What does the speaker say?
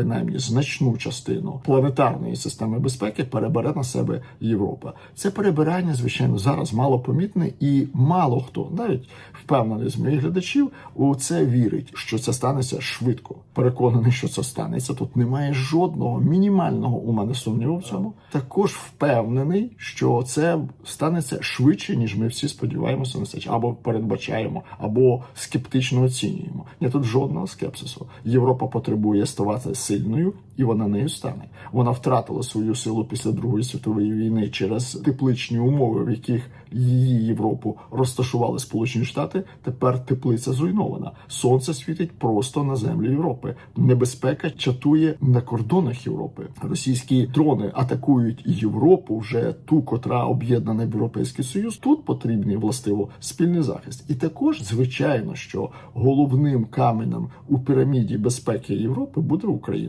принаймні значну частину планетарної системи безпеки перебере на себе Європа. Це перебирання, звичайно, зараз мало помітне, і мало хто, навіть впевнений з моїх глядачів, у це вірить, що це станеться швидко. Переконаний, що це станеться. Тут немає жодного мінімального у мене сумніву в цьому. Також впевнений, що це станеться швидше, ніж ми всі сподіваємося на це, або передбачаємо, або скептично оцінюємо. Ні, тут жодного скепсису. Європа потребує ставати сильною, і вона нею стане. Вона втратила свою силу після Другої світової війни через тепличні умови, в яких її Європу розташували Сполучені Штати. Тепер теплиця зруйнована. Сонце світить просто на землю Європи. Небезпека чатує на кордонах Європи. Російські дрони атакують Європу, вже ту, котра об'єднана в Європейський Союз. Тут потрібний властиво спільний захист. І також, звичайно, що головним каменем у піраміді безпеки Європи буде Україна.